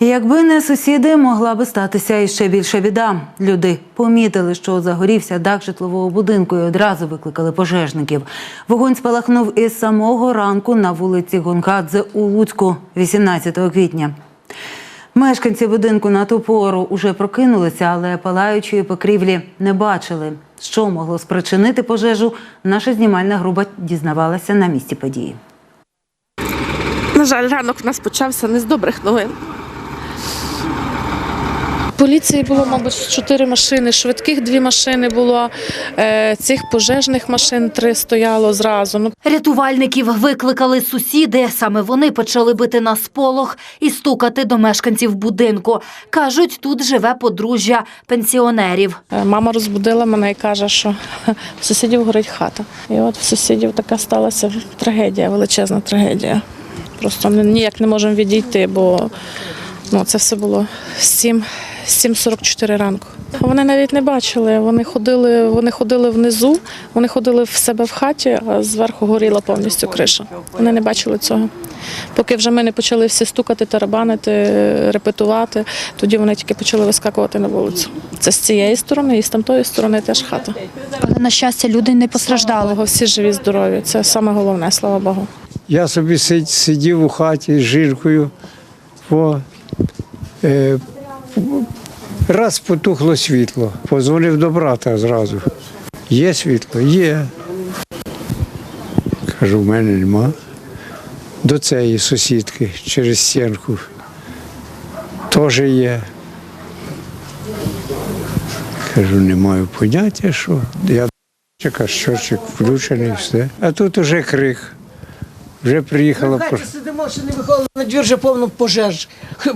Якби не сусіди, могла би статися іще більша біда. Люди помітили, що загорівся дах житлового будинку і одразу викликали пожежників. Вогонь спалахнув із самого ранку на вулиці Гонкадзе у Луцьку 18 квітня. Мешканці будинку на ту пору уже прокинулися, але палаючої покрівлі не бачили. Що могло спричинити пожежу, наша знімальна група дізнавалася на місці події. На жаль, ранок у нас почався не з добрих новин. Поліції було, мабуть, чотири машини, швидких дві машини було, е, цих пожежних машин три стояло зразу. Ну, Рятувальників викликали сусіди. Саме вони почали бити на сполох і стукати до мешканців будинку. Кажуть, тут живе подружжя пенсіонерів. е, мама розбудила мене і каже, що в сусідів горить хата. І от в сусідів така сталася трагедія, величезна трагедія. Просто ми ніяк не можемо відійти, бо ну, це все було 7, 7.44 ранку. Вони навіть не бачили. Вони ходили, вони ходили внизу, вони ходили в себе в хаті, а зверху горіла повністю криша. Вони не бачили цього. Поки вже ми не почали всі стукати, тарабанити, репетувати, тоді вони тільки почали вискакувати на вулицю. Це з цієї сторони і з тамтої сторони теж хата. Але на щастя, люди не постраждали. Слава Богу, всі живі, здорові. Це саме головне, слава Богу. Я собі сидів у хаті з жінкою. О, е, раз потухло світло. Позвонив до брата зразу. Є світло? Є. Кажу, в мене нема. До цієї сусідки через стінку. Теж є. Кажу, не маю поняття, що. Я чека, щочик включений, все. А тут уже крик. Вже приїхала. Ми в хаті сидимо, що не виходили на двір, вже повно пожеж,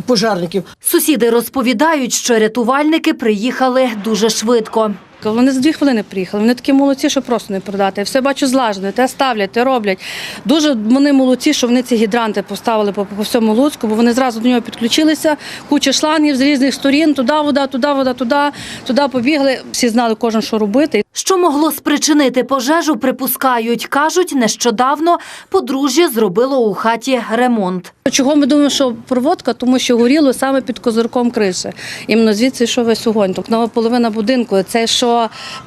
пожарників. Сусіди розповідають, що рятувальники приїхали дуже швидко. Вони за дві хвилини приїхали. Вони такі молодці, що просто не продати. Я все бачу злажено, те ставлять, те роблять. Дуже вони молодці, що вони ці гідранти поставили по, по всьому Луцьку, бо вони зразу до нього підключилися. Куча шлангів з різних сторін, туди вода, туди вода, туди, туди побігли. Всі знали кожен, що робити. Що могло спричинити пожежу, припускають. Кажуть, нещодавно подружжя зробило у хаті ремонт. Чого ми думаємо, що проводка, тому що горіло саме під козирком криші. Іменно звідси йшов весь огонь. Тобто нова половина будинку. Це що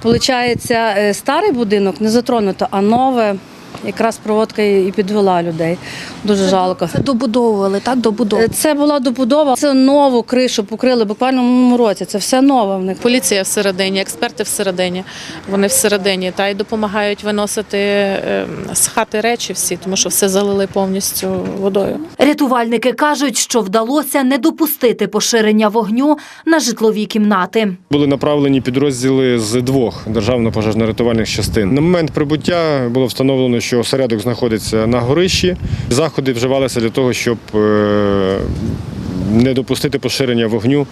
виходить, старий будинок не затронуто, а нове. Якраз проводка і підвела людей. Дуже жалко. Це добудовували, так? Добудовували. Це була добудова. Це нову кришу покрили буквально в минулому році. Це все нове в них. Поліція всередині, експерти всередині. Вони всередині та й допомагають виносити е, з хати речі всі, тому що все залили повністю водою. Рятувальники кажуть, що вдалося не допустити поширення вогню на житлові кімнати. Були направлені підрозділи з двох державно-пожежно-рятувальних частин. На момент прибуття було встановлено, що осередок знаходиться на горищі. Заходи вживалися для того, щоб е, не допустити поширення вогню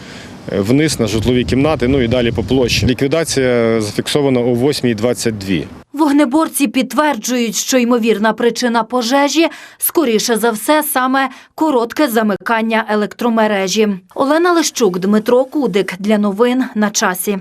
е, вниз на житлові кімнати, ну і далі по площі. Ліквідація зафіксована о 8.22. Вогнеборці підтверджують, що ймовірна причина пожежі скоріше за все саме коротке замикання електромережі. Олена Лищук, Дмитро Кудик для новин на часі.